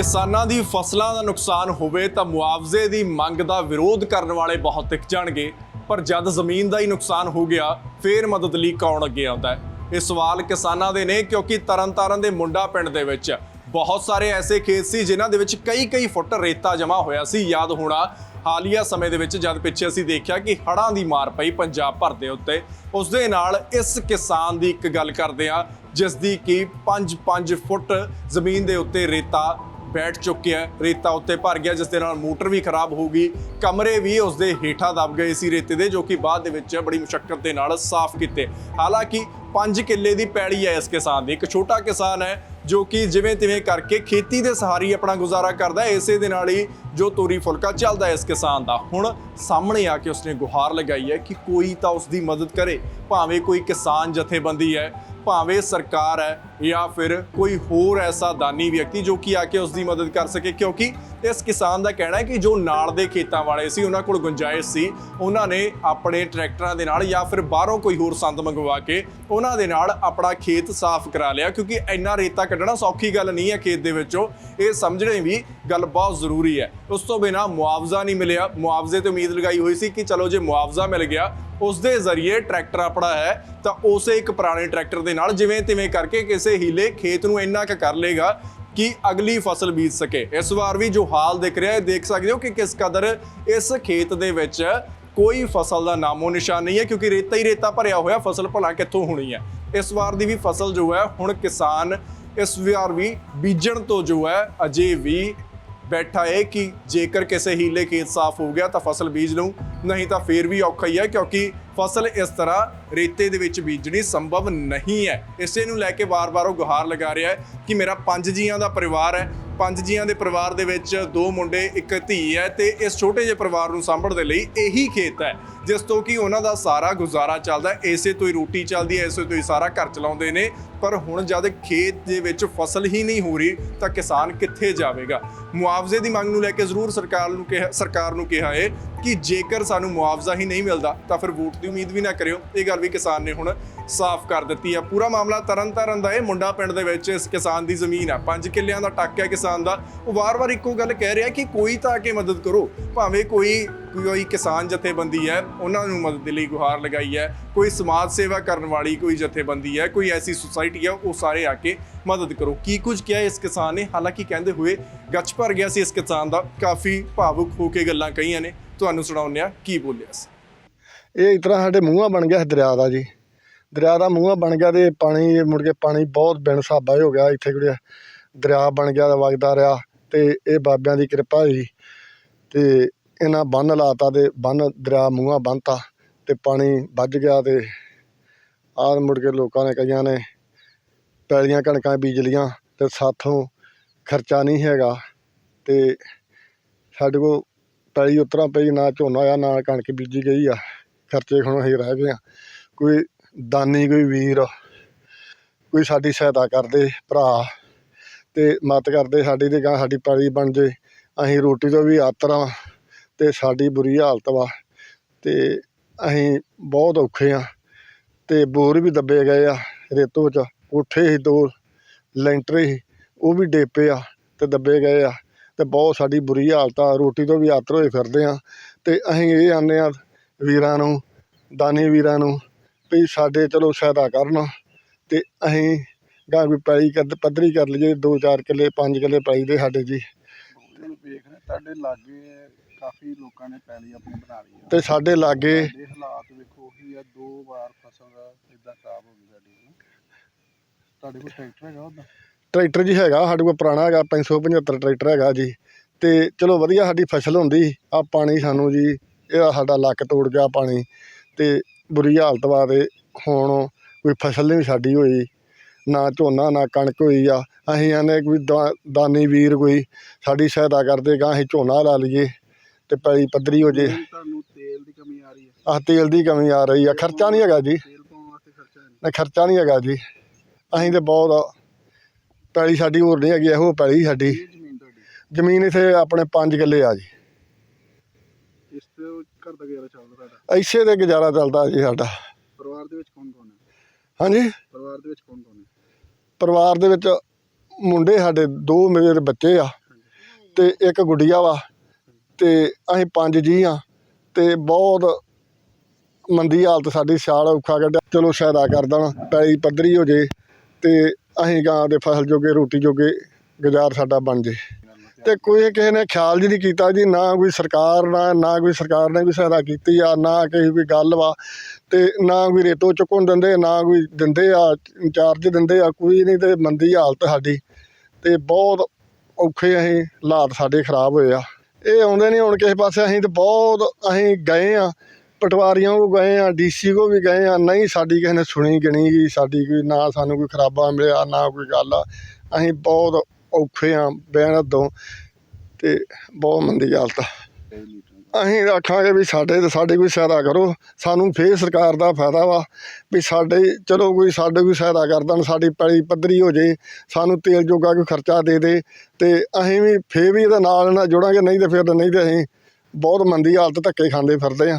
ਕਿਸਾਨਾਂ ਦੀ ਫਸਲਾਂ ਦਾ ਨੁਕਸਾਨ ਹੋਵੇ ਤਾਂ ਮੁਆਵਜ਼ੇ ਦੀ ਮੰਗ ਦਾ ਵਿਰੋਧ ਕਰਨ ਵਾਲੇ ਬਹੁਤ ਦਿਖ ਜਾਣਗੇ। ਪਰ ਜਦ ਜ਼ਮੀਨ ਦਾ ਹੀ ਨੁਕਸਾਨ ਹੋ ਗਿਆ, ਫੇਰ ਮਦਦ ਲਈ ਕੌਣ ਅੱਗੇ ਆਉਂਦਾ ਹੈ? ਇਹ ਸਵਾਲ ਕਿਸਾਨਾਂ ਦੇ ਨੇ, ਕਿਉਂਕਿ ਤਰਨਤਾਰਨ ਦੇ ਮੁੰਡਾ ਪਿੰਡ ਦੇ ਵਿੱਚ ਬਹੁਤ ਸਾਰੇ ਐਸੇ ਖੇਤ ਸੀ, ਜਿਨ੍ਹਾਂ ਦੇ ਵਿੱਚ ਕਈ ਕਈ ਫੁੱਟ ਰੇਤਾ ਜਮ੍ਹਾਂ ਹੋਇਆ ਸੀ। ਯਾਦ ਹੋਣਾ, ਹਾਲੀਆ ਸਮੇਂ ਦੇ ਵਿੱਚ ਜਦ ਪਿੱਛੇ ਅਸੀਂ ਦੇਖਿਆ ਕਿ ਹੜ੍ਹਾਂ ਦੀ ਮਾਰ ਪਈ ਪੰਜਾਬ ਭਰ ਦੇ ਉੱਤੇ। ਉਸ ਦੇ ਨਾਲ ਇਸ ਕਿਸਾਨ ਦੀ ਇੱਕ ਗੱਲ ਕਰਦੇ ਆ ਜਿਸ ਦੀ ਕਿ 5-5 ਫੁੱਟ ਜ਼ਮੀਨ ਦੇ ਉੱਤੇ ਰੇਤਾ ਬੈਠ ਚੁੱਕਿਆ ਰੇਤਾ ਉੱਤੇ ਭਰ ਗਿਆ, ਜਿਸ ਦੇ ਨਾਲ ਮੋਟਰ ਵੀ ਖਰਾਬ ਹੋ ਗਈ। ਕਮਰੇ ਵੀ ਉਸ ਦੇ ਹੇਠਾਂ ਦਬ ਗਏ ਸੀ ਰੇਤੇ ਦੇ, ਜੋ ਕਿ ਬਾਅਦ ਦੇ ਵਿੱਚ ਬੜੀ ਮੁਸ਼ਕਲ ਦੇ ਨਾਲ ਸਾਫ਼ ਕੀਤੇ। ਹਾਲਾਂਕਿ 5 ਕਿੱਲੇ ਦੀ ਪੈੜੀ ਹੈ ਇਸ ਕਿਸਾਨ ਦੀ। ਇੱਕ ਛੋਟਾ ਕਿਸਾਨ ਹੈ, ਜੋ ਕਿ ਜਿਵੇਂ ਤਿਵੇਂ ਕਰਕੇ ਖੇਤੀ ਦੇ ਸਹਾਰੀ ਆਪਣਾ ਗੁਜ਼ਾਰਾ ਕਰਦਾ ਹੈ। ਇਸੇ ਦੇ ਨਾਲ ਹੀ ਜੋ ਤੋਰੀ ਫੁਲਕਾ ਚੱਲਦਾ ਇਸ ਕਿਸਾਨ ਦਾ। ਹੁਣ ਸਾਹਮਣੇ ਆ ਕੇ ਉਸਨੇ ਗੁਹਾਰ ਲਗਾਈ ਹੈ ਕਿ ਕੋਈ ਤਾਂ ਉਸ ਦੀ ਮਦਦ ਕਰੇ। ਭਾਵੇਂ ਕੋਈ ਕਿਸਾਨ ਜਥੇਬੰਦੀ ਹੈ, ਭਾਵੇਂ ਸਰਕਾਰ ਹੈ ਜਾਂ ਫਿਰ ਕੋਈ ਹੋਰ ਐਸਾ ਦਾਨੀ ਵਿਅਕਤੀ ਜੋ ਕਿ ਆ ਕੇ ਉਸ ਦੀ ਮਦਦ ਕਰ ਸਕੇ। ਕਿਉਂਕਿ ਇਸ ਕਿਸਾਨ ਦਾ ਕਹਿਣਾ ਹੈ ਕਿ ਜੋ ਨਾਲ ਦੇ ਖੇਤਾਂ ਵਾਲੇ ਸੀ, ਉਹਨਾਂ ਕੋਲ ਗੁੰਜਾਇਸ਼ ਸੀ। ਉਹਨਾਂ ਨੇ ਆਪਣੇ ਟਰੈਕਟਰਾਂ ਦੇ ਨਾਲ ਜਾਂ ਫਿਰ ਬਾਹਰੋਂ ਕੋਈ ਹੋਰ ਸੰਦ ਮੰਗਵਾ ਕੇ ਉਹਨਾਂ ਦੇ ਨਾਲ ਆਪਣਾ ਖੇਤ ਸਾਫ਼ ਕਰਾ ਲਿਆ। ਕਿਉਂਕਿ ਇੰਨਾ ਰੇਤਾ ਕੱਢਣਾ ਸੌਖੀ ਗੱਲ ਨਹੀਂ ਹੈ ਖੇਤ ਦੇ ਵਿੱਚੋਂ। ਇਹ ਸਮਝਣੇ ਵੀ ਗੱਲ ਬਹੁਤ ਜ਼ਰੂਰੀ ਹੈ। ਉਸ ਤੋਂ ਬਿਨਾ ਮੁਆਵਜ਼ਾ ਨਹੀਂ ਮਿਲਿਆ। ਮੁਆਵਜ਼ੇ ਤੇ ਉਮੀਦ ਲਗਾਈ ਹੋਈ ਸੀ ਕਿ ਚਲੋ ਜੇ ਮੁਆਵਜ਼ਾ ਮਿਲ ਗਿਆ, ਉਸ ਦੇ ਜ਼ਰੀਏ ਟਰੈਕਟਰ ਆਪਣਾ ਹੈ, ਤਾਂ ਉਸੇ ਇੱਕ ਪੁਰਾਣੇ ਟਰੈਕਟਰ ਦੇ ਨਾਲ ਜਿਵੇਂ ਤਿਵੇਂ ਕਰਕੇ ਕਿਸੇ ਹੀਲੇ ਖੇਤ ਨੂੰ ਇੰਨਾ ਕੁ ਕਰ ਲੇਗਾ ਕਿ ਅਗਲੀ ਫਸਲ ਬੀਜ ਸਕੇ। ਇਸ ਵਾਰ ਵੀ ਜੋ ਹਾਲ ਦਿਖ ਰਿਹਾ ਹੈ, ਦੇਖ ਸਕਦੇ ਹੋ ਕਿ ਕਿਸ ਕਦਰ ਇਸ ਖੇਤ ਦੇ ਵਿੱਚ ਕੋਈ ਫਸਲ ਦਾ ਨਾਮੋ ਨਿਸ਼ਾਨ ਨਹੀਂ ਹੈ, ਕਿਉਂਕਿ ਰੇਤਾ ਹੀ ਰੇਤਾ ਭਰਿਆ ਹੋਇਆ, ਫਸਲ ਭਲਾ ਕਿੱਥੋਂ ਹੋਣੀ ਹੈ? ਇਸ ਵਾਰ ਦੀ ਵੀ ਫਸਲ ਜੋ ਹੈ, ਹੁਣ ਕਿਸਾਨ ਇਸ ਵਾਰ ਵੀ ਬੀਜਣ ਤੋਂ ਜੋ ਹੈ, ਅਜੇ ਵੀ ਬੈਠਾ ਹੈ ਕਿ ਜੇਕਰ ਕਿਸੇ ਹੀਲੇ ਖੇਤ ਸਾਫ਼ ਹੋ ਗਿਆ ਤਾਂ ਫਸਲ ਬੀਜ ਲਊ, ਨਹੀਂ ਤਾਂ ਫੇਰ ਵੀ ਔਖਾ ਹੀ ਹੈ ਕਿਉਂਕਿ ਫਸਲ ਇਸ ਤਰ੍ਹਾਂ ਰੇਤੇ ਦੇ ਵਿੱਚ ਬੀਜਣੀ ਸੰਭਵ ਨਹੀਂ ਹੈ। ਇਸੇ ਨੂੰ ਲੈ ਕੇ ਵਾਰ-ਵਾਰ ਉਹ ਗੁਹਾਰ ਲਗਾ ਰਿਹਾ ਹੈ ਕਿ ਮੇਰਾ ਪੰਜ ਜੀਆਂ ਦਾ ਪਰਿਵਾਰ ਹੈ। ਪੰਜ ਜੀਆਂ ਦੇ ਪਰਿਵਾਰ ਦੇ ਵਿੱਚ ਦੋ ਮੁੰਡੇ, ਇੱਕ ਧੀ ਹੈ ਤੇ ਇਸ ਛੋਟੇ ਜਿਹੇ ਪਰਿਵਾਰ ਨੂੰ ਸਾਂਭਣ ਦੇ ਲਈ ਇਹੀ ਖੇਤ ਹੈ। ਜਿਸ ਤੋਂ ਕਿ ਉਹਨਾਂ ਦਾ ਸਾਰਾ ਗੁਜ਼ਾਰਾ ਚੱਲਦਾ ਇਸੇ ਤੋਂ ਹੀ ਰੋਟੀ ਚੱਲਦੀ ਹੈ, ਇਸੇ ਤੋਂ ਹੀ ਸਾਰਾ ਘਰ ਚਲਾਉਂਦੇ ਨੇ। ਪਰ ਹੁਣ ਜਦ ਖੇਤ ਦੇ ਵਿੱਚ ਫਸਲ ਹੀ ਨਹੀਂ ਹੋ ਰਹੀ, ਤਾਂ ਕਿਸਾਨ ਕਿੱਥੇ ਜਾਵੇਗਾ? ਮੁਆਵਜ਼ੇ ਦੀ ਮੰਗ ਨੂੰ ਲੈ ਕੇ ਜ਼ਰੂਰ ਸਰਕਾਰ ਨੂੰ ਕਿਹਾ ਸਰਕਾਰ ਨੂੰ ਕਿਹਾ ਹੈ ਕਿ ਜੇਕਰ ਸਾਨੂੰ ਮੁਆਵਜ਼ਾ ਹੀ ਨਹੀਂ ਮਿਲਦਾ, ਤਾਂ ਫਿਰ ਵੋਟ ਦੀ ਉਮੀਦ ਵੀ ਨਾ ਕਰਿਓ। ਇਹ ਗੱਲ ਵੀ ਕਿਸਾਨ ਨੇ ਹੁਣ ਸਾਫ਼ ਕਰ ਦਿੱਤੀ ਹੈ। ਪੂਰਾ ਮਾਮਲਾ ਤਰਨਤਾਰਨ ਦਾ ਇਹ ਮੁੰਡਾ ਪਿੰਡ ਦੇ ਵਿੱਚ ਇਸ ਕਿਸਾਨ ਦੀ ਜ਼ਮੀਨ ਆ 5 ਕਿੱਲਿਆਂ ਦਾ ਟੱਕ ਹੈ ਕਿਸਾਨ ਦਾ। ਉਹ ਵਾਰ-ਵਾਰ ਇੱਕੋ ਗੱਲ ਕਹਿ ਰਿਹਾ ਕਿ ਕੋਈ ਤਾਂ ਆ ਕੇ ਮਦਦ ਕਰੋ। ਭਾਵੇਂ ਕੋਈ ਕੋਈ ਕਿਸਾਨ ਜਥੇਬੰਦੀ ਹੈ ਉਹਨਾਂ ਨੂੰ ਮਦਦ ਦੇ ਲਈ ਗੁਹਾਰ ਲਗਾਈ ਹੈ। ਕੋਈ ਸਮਾਜ ਸੇਵਾ ਕਰਨ ਵਾਲੀ ਕੋਈ ਜਥੇਬੰਦੀ ਹੈ, ਕੋਈ ਐਸੀ ਸੁਸਾਇਟੀ ਹੈ, ਉਹ ਸਾਰੇ ਆ ਕੇ ਮਦਦ ਕਰੋ। ਕੀ ਕੁਝ ਕਿਹਾ ਇਸ ਕਿਸਾਨ ਨੇ? ਹਾਲਾਂਕਿ ਕਹਿੰਦੇ ਹੋਏ ਗੱਚ ਭਰ ਗਿਆ ਸੀ ਇਸ ਕਿਸਾਨ ਦਾ। ਕਾਫੀ ਭਾਵੁਕ ਹੋ ਕੇ ਗੱਲਾਂ ਕਹੀਆਂ ਨੇ। ਤੁਹਾਨੂੰ ਸੁਣਾਉਂਦੇ ਆ ਕੀ ਬੋਲਿਆ ਸੀ। ਇਹ ਇਸ ਤਰ੍ਹਾਂ ਸਾਡੇ ਮੂੰਹਾਂ ਬਣ ਗਿਆ ਸੀ ਦਰਿਆ ਦਾ ਜੀ। ਦਰਿਆ ਦਾ ਮੂੰਹਾਂ ਬਣ ਗਿਆ ਤੇ ਪਾਣੀ ਮੁੜ ਕੇ ਪਾਣੀ ਬਹੁਤ ਬਿਨ ਸਾਬਾ ਹੋ ਗਿਆ ਇੱਥੇ ਜਿਹੜੇ ਦਰਿਆ ਬਣ ਗਿਆ, ਵਗਦਾ ਰਿਹਾ ਤੇ ਇਹ ਬਾਬਿਆਂ ਦੀ ਕਿਰਪਾ ਹੋਈ। ਤੇ ਇਹਨਾਂ ਬੰਨ ਲਾਤਾ ਤੇ ਬੰਨ ਦਰਿਆ ਮੂੰਹਾਂ ਬੰਨਤਾ ਤੇ ਪਾਣੀ ਵੱਜ ਗਿਆ ਤੇ ਆਹ ਮੁੜ ਕੇ ਲੋਕਾਂ ਨੇ ਕਈਆਂ ਨੇ ਪੈਲੀਆਂ, ਕਣਕਾਂ ਬੀਜ ਲੀਆਂ ਤੇ ਸਾਥੋਂ ਖਰਚਾ ਨਹੀਂ ਹੈਗਾ ਤੇ ਸਾਡੇ ਕੋਲ ਪੈਲੀ ਉਤਰਾਂ ਪਈ, ਨਾ ਝੋਨਾ ਆ, ਨਾ ਕਣਕ ਬੀਜੀ ਗਈ ਆ, ਖਰਚੇ ਹੁਣ ਅਸੀਂ ਰਹਿ ਗਏ ਆ। ਕੋਈ ਦਾਨੀ, ਕੋਈ ਵੀਰ, ਕੋਈ ਸਾਡੀ ਸਹਾਇਤਾ ਕਰਦੇ ਭਰਾ ਤੇ ਮਤ ਕਰਦੇ, ਸਾਡੀ ਤੇ ਗਾਂ ਸਾਡੀ ਪੈਲੀ ਬਣ ਜੇ, ਅਸੀਂ ਰੋਟੀ ਤੋਂ ਵੀ ਆਤਰ ਆ ਸਾਡੀ ਬੁਰੀ ਹਾਲਤ ਵਾ ਅਤੇ ਅਸੀਂ ਬਹੁਤ ਔਖੇ ਹਾਂ ਅਤੇ ਬੋਰ ਵੀ ਦੱਬੇ ਗਏ ਆ ਰੇਤੋ ਚ, ਕੋਠੇ ਸੀ ਦੋ, ਲੈਂਟਰ ਸੀ, ਉਹ ਵੀ ਡੇਪੇ ਆ ਅਤੇ ਦੱਬੇ ਗਏ ਆ ਅਤੇ ਬਹੁਤ ਸਾਡੀ ਬੁਰੀ ਹਾਲਤ ਆ, ਰੋਟੀ ਤੋਂ ਵੀ ਆਤਰ ਹੋਏ ਫਿਰਦੇ ਹਾਂ ਅਤੇ ਅਸੀਂ ਇਹ ਆਨੇ ਹਾਂ ਵੀਰਾਂ ਨੂੰ, ਦਾਨੀ ਵੀਰਾਂ ਨੂੰ ਵੀ ਸਾਡੇ ਚਲੋ ਸਹਾਇਤਾ ਕਰਨ ਅਤੇ ਅਸੀਂ ਗਾਂ ਵੀ ਪੈਲੀ ਕਰ ਪੱਧਰੀ ਕਰ ਲਈਏ, ਦੋ ਚਾਰ ਕਿੱਲੇ, ਪੰਜ ਕਿੱਲੇ ਪੈਲੀ ਦੇ ਸਾਡੇ ਜੀ। ਹੁਣ ਤੁਹਾਡੇ ਲਾਗੇ ਕਾਫੀ ਲੋਕਾਂ ਨੇ ਪੈਲੀ ਆਪਣੀ ਬਣਾ ਲਈ ਆ। ਤੇ ਸਾਡੇ ਲਾਗੇ ਹਾਲਾਤ ਵੇਖੋ ਉਹੀ ਆ ਦੋ ਵਾਰ ਫਸਲ ਇਦਾਂ ਖਰਾਬ ਹੋ ਗਈ ਸਾਡੀ ਹਨਾ। ਤੁਹਾਡੇ ਕੋਲ ਟਰੈਕਟਰ ਹੈਗਾ ਉਹਦਾ ਟਰੈਕਟਰ ਜੀ ਹੈਗਾ ਸਾਡੇ ਕੋਲ ਪੁਰਾਣਾ ਹੈਗਾ 575 ਟਰੈਕਟਰ ਹੈਗਾ ਜੀ। ਤੇ ਚਲੋ ਵਧੀਆ ਸਾਡੀ ਫਸਲ ਹੁੰਦੀ ਆ ਪਾਣੀ ਸਾਨੂੰ ਜੀ ਇਹ ਸਾਡਾ ਲੱਕ ਤੋੜ ਗਿਆ ਪਾਣੀ ਤੇ ਬੁਰੀ ਹਾਲਤ ਵਾ ਤੇ ਹੁਣ ਕੋਈ ਫਸਲ ਨਹੀਂ ਸਾਡੀ ਹੋਈ ਨਾ ਝੋਨਾ ਨਾ ਕਣਕ ਹੋਈ ਆ। ਅਸੀਂ ਆਨੇ ਕੋਈ ਦਾ- ਦਾਨੀ ਵੀਰ ਕੋਈ ਸਾਡੀ ਸਹਾਇਤਾ ਕਰਦੇ ਗਾ ਅਸੀਂ ਝੋਨਾ ਲਾ ਲਈਏ। ਤੇ ਪੈਲੀ ਪੱਧਰੀ ਹੋ ਜੇ। ਤੁਹਾਨੂੰ ਤੇਲ ਦੀ ਕਮੀ ਆ ਰਹੀ ਹੈ। ਆਹ ਤੇਲ ਦੀ ਕਮੀ ਆ ਰਹੀ ਆ। ਖਰਚਾ ਨਹੀਂ ਹੈਗਾ ਜੀ। ਤੇਲ ਪਾਉਣ ਵਾਸਤੇ ਖਰਚਾ ਨਹੀਂ। ਨਾ ਖਰਚਾ ਨਹੀਂ ਹੈਗਾ ਜੀ। ਅਸੀਂ ਤੇ ਬਹੁਤ ਪੈਲੀ ਸਾਡੀ ਹੋਰ ਨਹੀਂ ਹੈਗੀ ਇਹੋ ਪੈਲੀ ਸਾਡੀ। ਇਹ ਜ਼ਮੀਨ ਤੁਹਾਡੀ? ਜ਼ਮੀਨ ਇੱਥੇ ਆਪਣੇ 5 ਕਿੱਲੇ ਆ ਜੀ। ਇਸ ਤੇ ਘਰ ਦਾ ਗੁਜ਼ਾਰਾ ਚੱਲਦਾ ਤੁਹਾਡਾ? ਐਸੇ ਤੇ ਗੁਜ਼ਾਰਾ ਚੱਲਦਾ ਜੀ ਸਾਡਾ। ਪਰਿਵਾਰ ਦੇ ਵਿੱਚ ਕੌਣ ਕੌਣ ਹੈ? ਹਾਂਜੀ? ਪਰਿਵਾਰ ਦੇ ਵਿੱਚ ਕੌਣ ਕੌਣ ਹੈ? ਪਰਿਵਾਰ ਦੇ ਵਿੱਚ ਮੁੰਡੇ ਸਾਡੇ ਦੋ ਮੇਰੇ ਬੱਚੇ ਆ। ਤੇ ਇੱਕ ਗੁੱਡੀਆ ਵਾ। ਅਤੇ ਅਸੀਂ ਪੰਜ ਜੀ ਹਾਂ ਅਤੇ ਬਹੁਤ ਮੰਦੀ ਹਾਲਤ ਸਾਡੀ, ਸਿਆਲ ਔਖਾ ਕੱਢਿਆ। ਚਲੋ ਸਹਾਇਤਾ ਕਰ ਦੇਣ, ਪੈਲੀ ਪੱਧਰੀ ਹੋ ਜੇ ਅਤੇ ਅਸੀਂ ਗਾਂ ਦੇ ਫਸਲ ਜੋਗੇ, ਰੋਟੀ ਜੋਗੇ ਗੁਜ਼ਾਰ ਸਾਡਾ ਬਣ ਜੇ। ਅਤੇ ਕੋਈ ਕਿਸੇ ਨੇ ਖਿਆਲ ਜੀ ਨਹੀਂ ਕੀਤਾ ਜੀ, ਨਾ ਕੋਈ ਸਰਕਾਰ ਨਾ ਨਾ ਕੋਈ ਸਰਕਾਰ ਨੇ ਕੋਈ ਸਹਾਇਤਾ ਕੀਤੀ ਆ, ਨਾ ਕਿਸੇ ਕੋਈ ਗੱਲ ਵਾ ਅਤੇ ਨਾ ਕੋਈ ਰੇਤੋ ਚੁੱਕਣ ਦਿੰਦੇ, ਨਾ ਕੋਈ ਦਿੰਦੇ ਆ, ਇੰਚਾਰਜ ਦਿੰਦੇ ਆ, ਕੋਈ ਨਹੀਂ ਤੇ ਮੰਦੀ ਹਾਲਤ ਸਾਡੀ ਅਤੇ ਬਹੁਤ ਔਖੇ ਅਸੀਂ ਹਾਲਾਤ ਸਾਡੇ ਖਰਾਬ ਹੋਏ ਆ। ਇਹ ਆਉਂਦੇ ਨਹੀਂ, ਹੁਣ ਕਿਸੇ ਪਾਸੇ ਅਸੀਂ ਤਾਂ ਬਹੁਤ ਅਸੀਂ ਗਏ ਆ ਪਟਵਾਰੀਆਂ ਕੋ ਗਏ ਆ ਡੀਸੀ ਕੋ ਵੀ ਗਏ ਆ ਨਹੀਂ ਸਾਡੀ ਕਿਸੇ ਨੇ ਸੁਣੀ ਗਿਣੀ ਗਈ ਸਾਡੀ ਕੋਈ ਨਾ ਸਾਨੂੰ ਕੋਈ ਖਰਾਬਾ ਮਿਲਿਆ, ਨਾ ਕੋਈ ਗੱਲ ਆ। ਅਸੀਂ ਬਹੁਤ ਔਖੇ ਆ ਬੈਣ ਤੋਂ ਤੇ ਬਹੁਤ ਮੰਦੀ ਹਾਲਤ ਆ। ਅਸੀਂ ਆਖਾਂਗੇ ਵੀ ਸਾਡੇ ਤੇ ਸਾਡੀ ਕੋਈ ਸਹਾਇਤਾ ਕਰੋ। ਸਾਨੂੰ ਫੇਰ ਸਰਕਾਰ ਦਾ ਫਾਇਦਾ ਵਾ ਵੀ ਸਾਡੇ, ਚਲੋ ਕੋਈ ਸਾਡੇ ਕੋਈ ਸਹਾਇਤਾ ਕਰ ਦੇਣ, ਸਾਡੀ ਪੈਲੀ ਪੱਧਰੀ ਹੋ ਜੇ, ਸਾਨੂੰ ਤੇਲ ਜੋਗਾ ਕੋਈ ਖਰਚਾ ਦੇ ਦੇ ਤੇ ਅਸੀਂ ਵੀ ਫੇਰ ਵੀ ਇਹਦੇ ਨਾਲ ਨਾਲ ਜੁੜਾਂਗੇ, ਨਹੀਂ ਤੇ ਫਿਰ ਨਹੀਂ ਤੇ ਅਸੀਂ ਬਹੁਤ ਮੰਦੀ ਹਾਲਤ ਧੱਕੇ ਖਾਂਦੇ ਫਿਰਦੇ ਆ।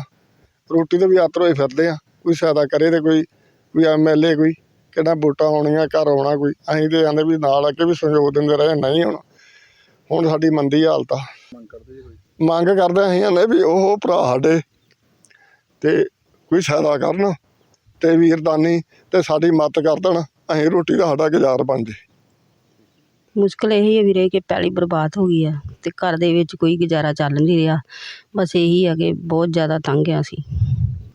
ਰੋਟੀ ਤੋਂ ਵੀ ਆਤਰ ਹੋਏ ਫਿਰਦੇ ਆ। ਕੋਈ ਸਹਾਇਤਾ ਕਰੇ ਤੇ ਕੋਈ ਕੋਈ ਐਮਐਲਏ ਕੋਈ, ਕਿਹੜਾ ਵੋਟਾਂ ਆਉਣੀਆਂ ਘਰ ਆਉਣਾ ਕੋਈ, ਅਸੀਂ ਤੇ ਆਂਦੇ ਵੀ ਨਾਲ ਆ ਕੇ ਵੀ ਸਹਿਯੋਗ ਦਿੰਦੇ ਰਹੇ, ਨਹੀਂ ਹੁਣ ਹੁਣ ਸਾਡੀ ਮੰਦੀ ਹਾਲਤ ਆ। ਮੰਗ ਕਰਦੇ ਜੀ ਕੋਈ ਵੀ ਉਹ ਭਰਾ ਸਾਡੇ ਤੇ ਕੋਈ ਸਹਾਇਤਾ ਕਰਨ ਤੇ ਵੀਰਦਾਨੀ ਤੇ ਸਾਡੀ ਮਦਦ ਕਰ ਦੇਣ, ਅਸੀਂ ਰੋਟੀ ਦਾ ਸਾਡਾ ਗੁਜ਼ਾਰ ਬਣ ਜੇ। ਮੁਸ਼ਕਿਲ ਇਹੀ ਹੈ ਵੀਰੇ ਕਿ ਪੈਲੀ ਬਰਬਾਦ ਹੋ ਗਈ ਆ ਤੇ ਘਰ ਦੇ ਵਿੱਚ ਕੋਈ ਗੁਜ਼ਾਰਾ ਚੱਲ ਨਹੀਂ ਰਿਹਾ। ਬਸ ਇਹੀ ਆ ਕਿ ਬਹੁਤ ਜ਼ਿਆਦਾ ਤੰਗ ਆ ਅਸੀਂ।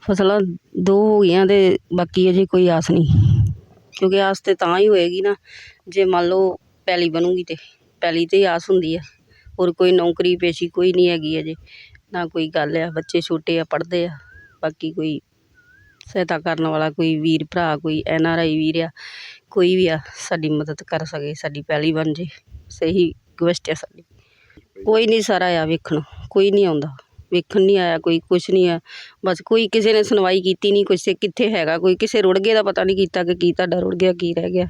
ਫਸਲਾਂ ਦੋ ਹੋ ਗਈਆਂ ਤੇ ਬਾਕੀ ਅਜੇ ਕੋਈ ਆਸ ਨਹੀਂ। ਕਿਉਂਕਿ ਆਸ ਤੇ ਤਾਂ ਹੀ ਹੋਏਗੀ ਨਾ, ਜੇ ਮੰਨ ਲਓ ਪੈਲੀ ਬਣੂਗੀ ਤੇ, ਪੈਲੀ ਤੇ ਹੀ ਆਸ ਹੁੰਦੀ ਆ। ਹੋਰ ਕੋਈ ਨੌਕਰੀ ਪੇਸ਼ੀ ਕੋਈ ਨਹੀਂ ਹੈਗੀ ਅਜੇ, ਨਾ ਕੋਈ ਗੱਲ ਆ, ਬੱਚੇ ਛੋਟੇ ਆ, ਪੜ੍ਹਦੇ ਆ, ਬਾਕੀ ਕੋਈ ਸਹਾਇਤਾ ਕਰਨ ਵਾਲਾ, ਕੋਈ ਵੀਰ ਭਰਾ, ਕੋਈ ਐਨ ਆਰ ਆਈ ਵੀਰ ਆ, ਕੋਈ ਵੀ ਆ, ਸਾਡੀ ਮਦਦ ਕਰ ਸਕੇ, ਸਾਡੀ ਪੈਲੀ ਬਣ ਜੇ, ਸਹੀ ਰਿਕੁਐਸਟ ਆ ਸਾਡੀ। ਕੋਈ ਨਹੀਂ ਸਾਰਾ ਆ ਵੇਖਣ, ਕੋਈ ਨਹੀਂ ਆਉਂਦਾ, ਵੇਖਣ ਨਹੀਂ ਆਇਆ, ਕੋਈ ਕੁਛ ਨਹੀਂ ਆ, ਬਸ ਕੋਈ ਕਿਸੇ ਨੇ ਸੁਣਵਾਈ ਕੀਤੀ ਨਹੀਂ ਕਿਸੇ ਕਿੱਥੇ ਹੈਗਾ, ਕੋਈ ਕਿਸੇ ਰੁੜ ਗਏ ਦਾ ਪਤਾ ਨਹੀਂ ਕੀਤਾ ਕਿ ਕੀ ਤੁਹਾਡਾ ਰੁੜ ਗਿਆ, ਕੀ ਰਹਿ ਗਿਆ।